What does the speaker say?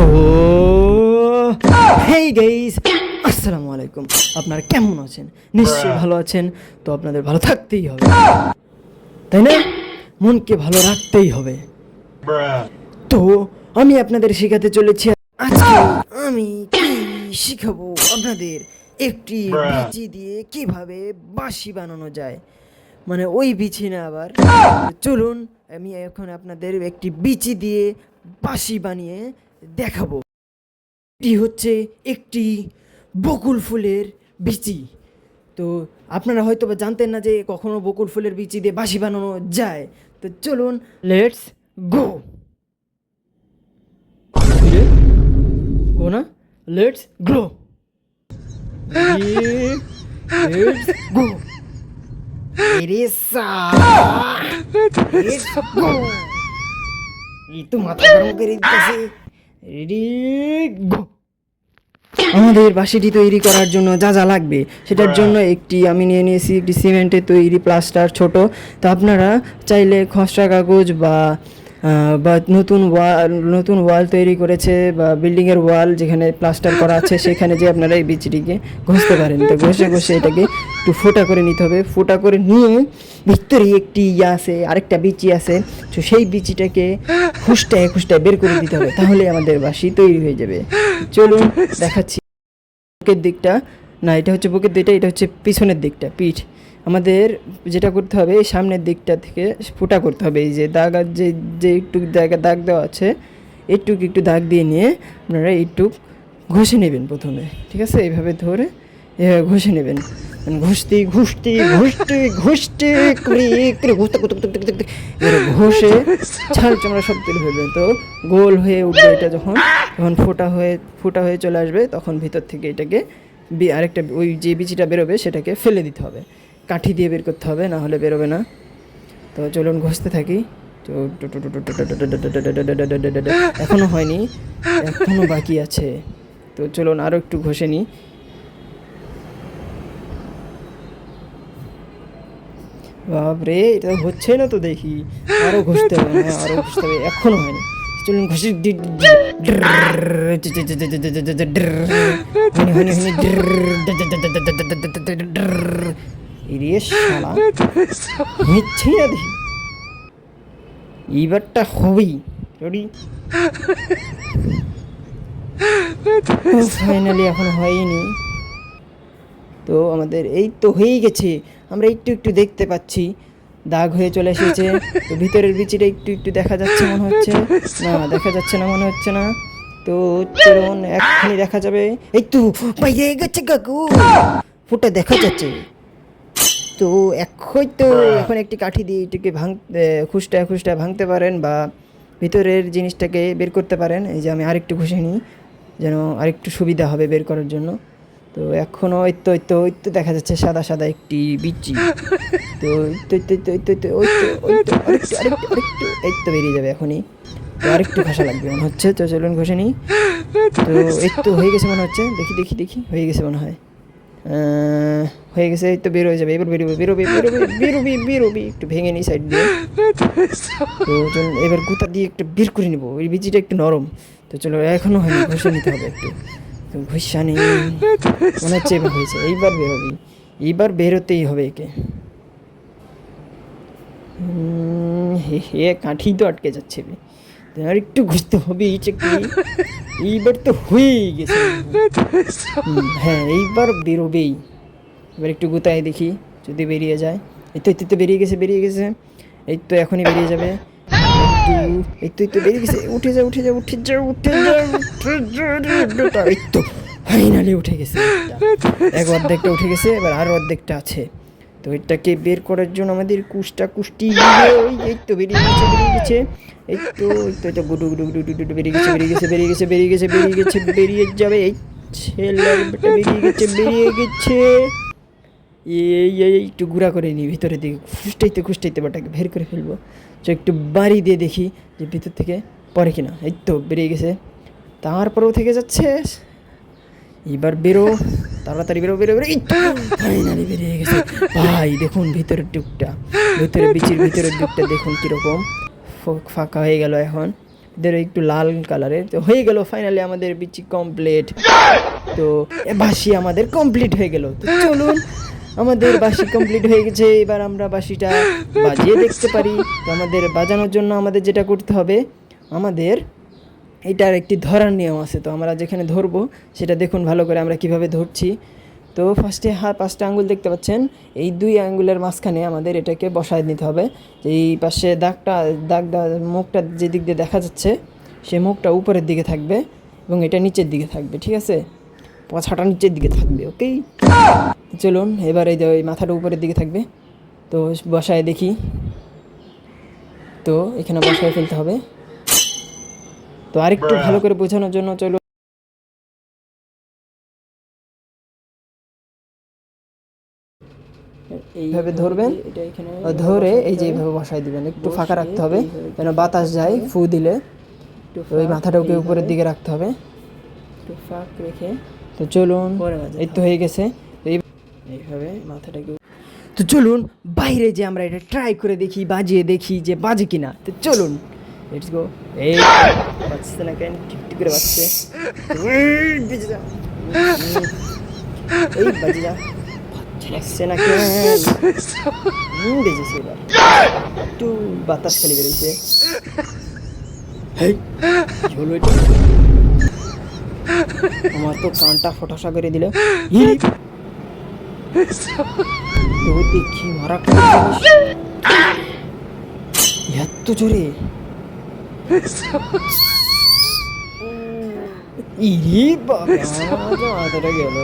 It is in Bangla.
সো হেই গাইস আসসালামু আলাইকুম। আপনারা কেমন আছেন? নিশ্চয়ই ভালো আছেন, তো আপনাদের ভালো থাকতেই হবে। তাই না? মনকে ভালো রাখতেই হবে। তো আমি আপনাদের শেখাতে চলেছি আজকে আমি কি শিখাবো আপনাদের? একটি বিচি দিয়ে কীভাবে বাঁশি বানানো যায়। মানে ওই বিচি না আবার। চলুন, আমি এখন আপনাদের একটি বিচি দিয়ে বাঁশি বানিয়ে দেখাবো। এটি হচ্ছে একটি বকুল ফুলের বিচি। তো আপনারা হয়তো বা জানতেন না যে কখনো বকুল ফুলের বিচি দিয়ে বাঁশি বানানো যায়। তো চলুন লেটস গো না? লেটস গ্লো লেটস এই তো মাথা গরম করে দিতেছে। রেডি আমাদের বাঁশিটি তৈরি করার জন্য যা যা লাগবে সেটার জন্য একটি আমি নিয়ে নিয়েছি একটি সিমেন্টের তৈরি প্লাস্টার ছোট। তো আপনারা চাইলে খসড়া কাগজ বা বা নতুন ওয়াল নতুন ওয়াল তৈরি করেছে বা বিল্ডিংয়ের ওয়াল যেখানে প্লাস্টার করা আছে সেখানে যে আপনারা এই বিচিটিকে ঘষতে পারেন। তো ঘষে ঘষে এটাকে একটু ফোটা করে নিতে হবে। ফোটা করে নিয়ে ভিতরে একটি ইয়ে আছে, আরেকটা বিচি আছে। তো সেই বিচিটাকে খুশটায় খুশটায় বের করে দিতে হবে, তাহলে আমাদের বাসি তৈরি হয়ে যাবে। চলুন দেখাচ্ছি। বুকের দিকটা। না, এটা হচ্ছে বুকের দিকটা, এটা হচ্ছে পিছনের দিকটা, পিঠ। আমাদের যেটা করতে হবে, সামনের দিকটা থেকে ফুটা করতে হবে। এই যে দাগ আর যে যে একটু জায়গা দাগ দেওয়া আছে একটু একটু দাগ দিয়ে নিয়ে আপনারা একটু ঘষে নেবেন প্রথমে। ঠিক আছে? এইভাবে ধরে এভাবে ঘষে নেবেন। ঘষতে ঘষতে ঘষতে ঘষতে করে করে ঘষতে এবারে ঘষে ছাল চামড়া সব তুলে ফেলবেন তো গোল হয়ে উঠবে এটা যখন যখন ফোটা হয়ে ফোটা হয়ে চলে আসবে তখন ভিতর থেকে এটাকে আরেকটা ওই যে বিচিটা বেরোবে সেটাকে ফেলে দিতে হবে কাঠি দিয়ে বের করতে হবে না হলে বেরোবে না তো চলুন ঘষতে থাকি তো এখনও হয়নি এখনও বাকি আছে তো চলুন আরও একটু ঘষে নিই বাপরে এটা হচ্ছে না তো দেখি আরও ঘষতে হবে না আরও ঘষতে হবে এখনও হয়নি চলুন ঘষে দেখি এইবারটা হবেই রেডি ফাইনালি এখন হয়নি তো আমাদের এই তো হয়েই গেছে। আমরা একটু একটু দেখতে পাচ্ছি। দাগ হয়ে চলে এসেছে। তো ভিতরের বিচিটা একটু একটু দেখা যাচ্ছে মনে হচ্ছে। না, দেখা যাচ্ছে না মনে হচ্ছে না। তো চলুন, এক্ষুনি দেখা যাবে। এই তো বাইরে গেছে কাকু। ফুটা দেখা যাচ্ছে। তো এখন তো এখন একটি কাঠি দিয়ে এটাকে ভাঙ খুশটা খুশটা ভাঙতে পারেন বা ভিতরের জিনিসটাকে বের করতে পারেন। এই যে আমি আরেকটু ঘষে নিই, যেন আরেকটু সুবিধা হবে বের করার জন্য। তো এখনও ওই তো ওই তো ওই তো দেখা যাচ্ছে সাদা সাদা একটি বিচি তো এই তো বেরিয়ে যাবে এখনই তো আরেকটু ঘষা লাগবে মনে হচ্ছে তো চলুন ঘষে নিই তো এই তো হয়ে গেছে মনে হচ্ছে দেখি দেখি দেখি হয়ে গেছে মনে হয় হয়ে গেছে এই তো বের হয়ে যাবে এবার বেরোবে বেরোবে বেরোবে বেরোবি বেরোবি একটু ভেঙে নিই সাইড দিয়ে তো এবার গুতা দিয়ে একটু বের করে নিবো ওই বিচিটা একটু নরম তো চলো এখনও হয়নি ঘষে নিতে হবে একটু ঘষা নেই মনে হচ্ছে এবার হয়েছে এইবার বেরোবি এইবার বেরোতেই হবে একে। হে হে কাঠি তো আটকে যাচ্ছে। আর একটু ঘুরতে হবে এই চাকরি এইবার তো হয়েই গেছে। হ্যাঁ এইবার বেরোবেই। এবার একটু গুতায় দেখি যদি বেরিয়ে যায়। এই তো এই তো, বেরিয়ে গেছে বেরিয়ে গেছে। এই তো এখনই বেরিয়ে যাবে। এই তো এই তো বেরিয়ে গেছে উঠে যা উঠে যা উঠে যা উঠে যা উঠে যা। এই তো ফাইনালি উঠে গেছে। এক অর্ধেকটা উঠে গেছে, এবার আর অর্ধেকটা আছে। তো এটাকে বের করার জন্য আমাদের কুষ্টা কুষ্টি এই তো বেরিয়ে গেছে বেরিয়ে গেছে। এই তো এই তো এটা গুডু গুডু গুডু গুডু, বেরিয়ে গেছে বেরিয়ে গেছে বেরিয়ে গেছে বেরিয়ে গেছে বেরিয়ে গেছে, বেরিয়ে যাবে। এই ছেলের বেরিয়ে গেছে বেরিয়ে গেছে। এই এই একটু গুঁড়া করে নিই ভিতরে দিকে। খুঁজটাইতে খুঁজটাইতে বাটাকে বের করে ফেলব। তো একটু বাড়ি দিয়ে দেখি যে ভিতর থেকে পরে কিনা। এই তো বেরিয়ে গেছে। তারপরেও থেকে যাচ্ছে। এবার বেরো, তাড়াতাড়ি বেরো বেরো বেরো। ফাইনালি বেরিয়ে গেছে। ভাই, দেখুন ভিতরের দিকটা ভিতরে বিচির ভিতরের টুকটা দেখুন কীরকম। ফাঁকা হয়ে গেল এখন। এদের একটু লাল কালারের। তো হয়ে গেল ফাইনালি আমাদের বিচি কমপ্লিট তো বাসি আমাদের কমপ্লিট হয়ে গেল। তো চলুন আমাদের বাসি কমপ্লিট হয়ে গেছে, এবার আমরা বাসিটা বাজিয়ে দেখতে পারি। আমাদের বাজানোর জন্য আমাদের যেটা করতে হবে, আমাদের এটার একটি ধরার নিয়ম আছে। তো আমরা যেখানে ধরবো, সেটা দেখুন ভালো করে আমরা কীভাবে ধরছি। তো ফার্স্টে হাত পাঁচটা আঙ্গুল দেখতে পাচ্ছেন। এই দুই আঙ্গুলের মাঝখানে আমাদের এটাকে বসায় নিতে হবে। এই পাশে দাগটা, দাগ মুখটা যে দিক দিয়ে দেখা যাচ্ছে, সে মুখটা উপরের দিকে থাকবে এবং এটা নিচের দিকে থাকবে, ঠিক আছে? পাছাটা নিচের দিকে থাকবে ওকে চলুন, এবার এই যে ওই মাথাটা উপরের দিকে থাকবে। তো বসায় দেখি। তো এখানে বসায় ফেলতে হবে। তো আরেকটু ভালো করে বোঝানোর জন্য চলো এইভাবে ধরবেন, ধরে এই যে এইভাবে বসাই দিবেন। একটু ফাঁকা রাখতে হবে, যেন বাতাস যায়, ফু দিলে। ওই মাথাটাকে উপরের দিকে রাখতে হবে। একটু ফাঁক রেখে তো চলুন এই তো হয়ে গেছে। এই এইভাবে মাথাটাকে তো চলুন বাইরে যে আমরা এটা ট্রাই করে দেখি বাজিয়ে দেখি যে বাজে কিনা। তো চলুন লেটস গো এই বাজছে না কেন? ঠিক ঠিক করে বাজছে। এই, বেজে যা। বাজছে না কেন? বেজেছে এবার। একটু বাতাস খালি কি হলো এটা। আমার তো কানটা ফটাসা করে দিল। দেখি মারা। এত জোরে। ইরি বাবা গেল।